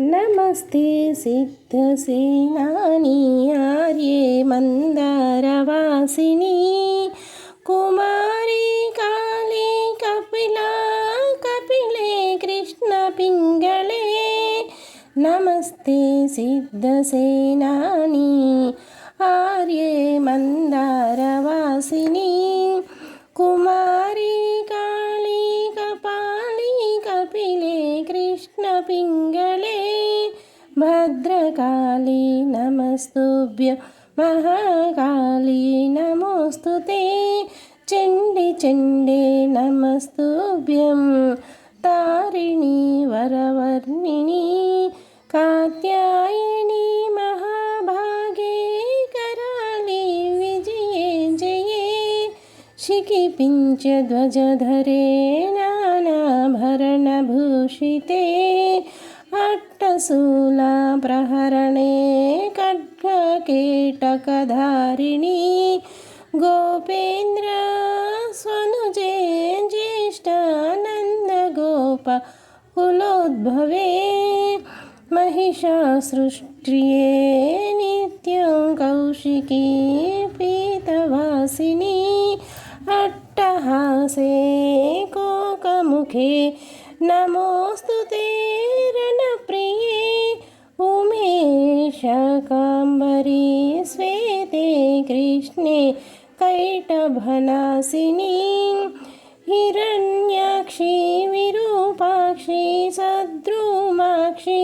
नमस्ते सिद्धसेनानी आर्ये मन्दारवासिनी। कुमारी काली कपिला कपिले कृष्णपिङ्गळे नमस्ते सिद्धसेनानी आर्ये मन्दारवासिनी। कुमारी మహాకాళీ నమస్తుభ్య మహాకాళీ నమోస్తుతే. చండి చండే నమస్తుభ్యం. తారిణి వరవర్ణిని కాత్యాయని మహాభాగే కరాళి విజయే జయే. శిఖిపించ ధ్వజధరే నానాభరణభూషితే. अट्टशूलाप्रहरणे खड्गकीटकधारिणी गोपेन्द्र स्वनुजे ज्येष्ठानन्दगोप कुलोद्भवे महिषासृष्ट्रिये नित्यं कौशिकी पीतवासिनी अट्टहासे कोकमुखे नमोऽस्तु ते कृष्णे कैटभनासिनी हिरण्याक्षी विरूपाक्षी सद्रुमाक्षी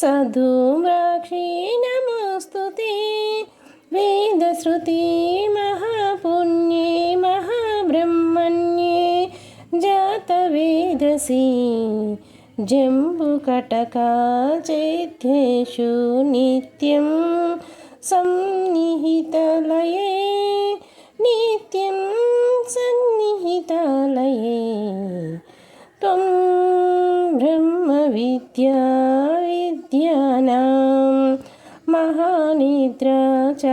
सधूम्राक्षी नमोऽस्तु ते वेदश्रुति महापुण्ये महाब्रह्मण्ये जातवेदसी जम्बुकटका चैत्येषु సన్నిహితలయే నిత్యం సన్నిహితలయే. త్వం బ్రహ్మ విద్యా విద్యానాం మహానిద్ర చ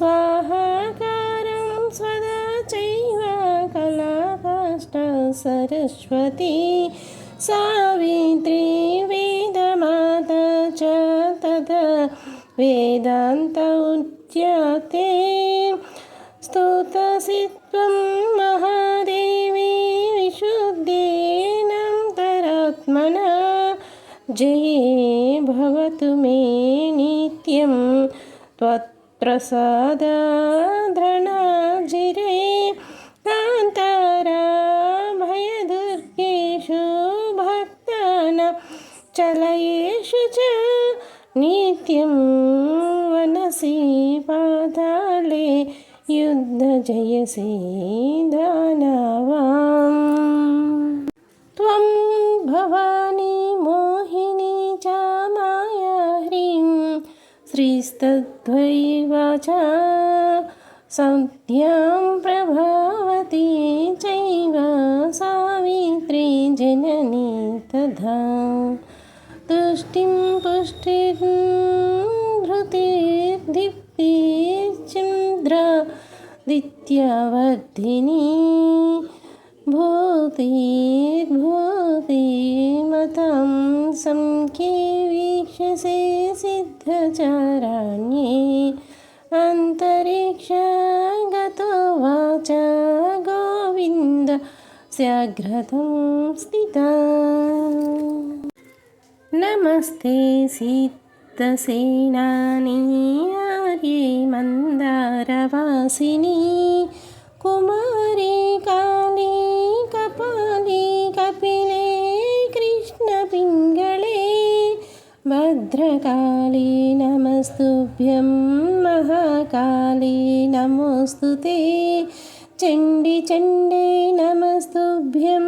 स्वाहाकारं स्वदा चैव कलाकाष्ठ सरस्वती सावित्री वेदमाता च तदा वेदान्त उच्यते स्तुतसि त्वं महादेवी विशुद्धेनान्तरात्मना जये भवतु मे नित्यं त्वत्प्रसादाद्रणाजिरे कान्तारा भयदुर्गेषु भक्तानां चलयेषु च नित्यं वनसि पाताले युद्धजयसि दानवाम् त्वं भवानी श्रीस्तद्वैव च संज्ञां प्रभावती चैव सावित्री जननी तथा तुष्टिं पुष्टिं धृतिर्दीप्तिश्चन्द्र दित्यवर्धिनी भूतिर्भूतिमतं स्याघ्रतं स्थिता नमस्ते सिद्धसेनानी आर्ये मन्दारवासिनी कुमारी काली कपाली कपिले कृष्णपिङ्गळे भद्रकाली नमस्तुभ्यं महाकाली नमोऽस्तु ते चण्डि चण्डे नमस्तुभ्यं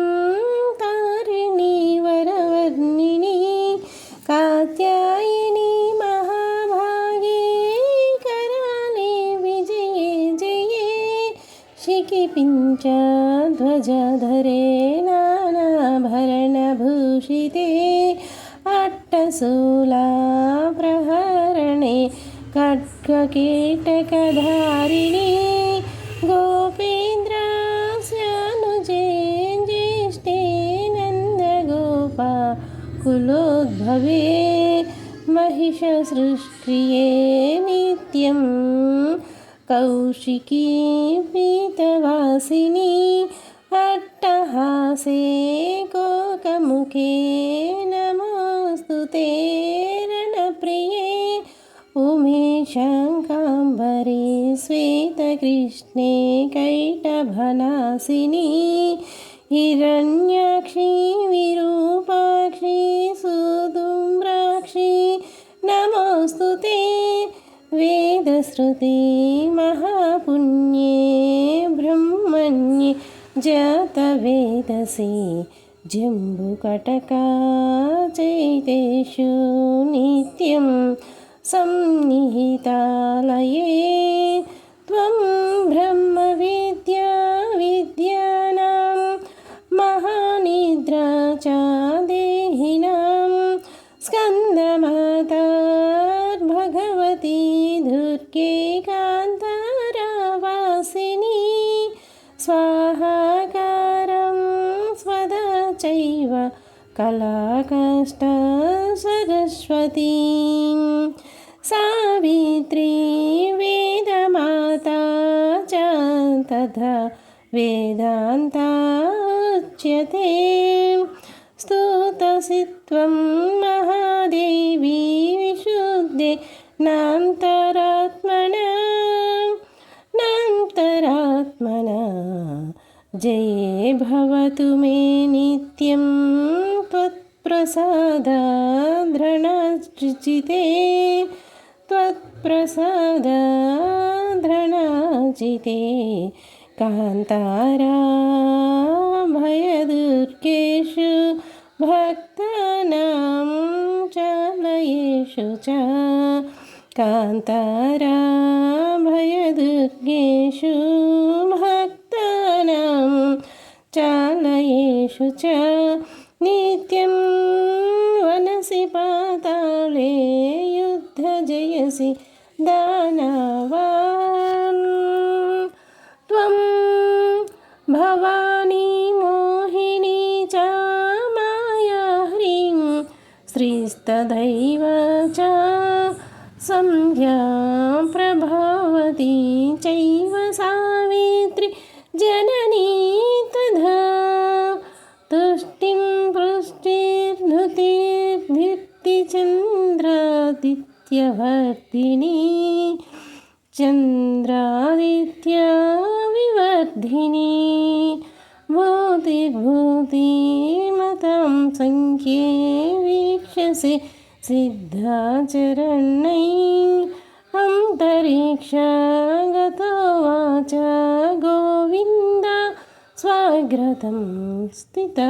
तारिणी वरवर्णिनी कात्यायिनी महाभागे कराले विजये जये शिखिपिञ्च पञ्चध्वजधरे नानाभरणभूषिते अट्टशूलाप्रहरणे खड्गकीटकधारिणी कुलोद्भवे महिषसृष्ट्रिये नित्यं कौशिकी पीतवासिनी अट्टहासे कोकमुखे नमोऽस्तु ते रणप्रिये उमे शङ्काम्बरे श्वेतकृष्णे कैटभनासिनी हिरण्याक्षी वेदश्रुति महापुण्ये ब्रह्मण्ये जातवेदसे जम्बुकटका चैतेषु नित्यं सन्निहितालये కళాకష్ట సరస్వతి. సావిత్రి వేదమాత తథా వేదాంతాచ్యతే స్తోతసి త్వం మహాదేవి విశుద్ధే నాంతరాత్మన నాంతరాత్మన. జయే భవతు మే నిత్యం. ప్రసాదాద్రణార్జితే త్వత్ప్రసాదాద్రణార్జితే కాంతారా భయదుర్గేషు భక్తానాం చాలయేషు చ. కాంతారా భయదుర్గేషు భక్తానాం చాలయేషు చ. नित्यं वनसि पाताले युद्धजयसि दानवान्। त्वं भवानी मोहिनी च माया ह्रीं श्रीस्तदैव च सन्ध्या प्रभवती पुष्टिर्धृतिर्धृतिचन्द्रादित्यवर्तिनी चन्द्रादित्यविवर्धिनी। भूतिर्भूतिमतां सङ्ख्ये वीक्षसे सिद्धाचरणै। अन्तरिक्षगतो वाच गोविन्द। स्वाग्रतं स्थिता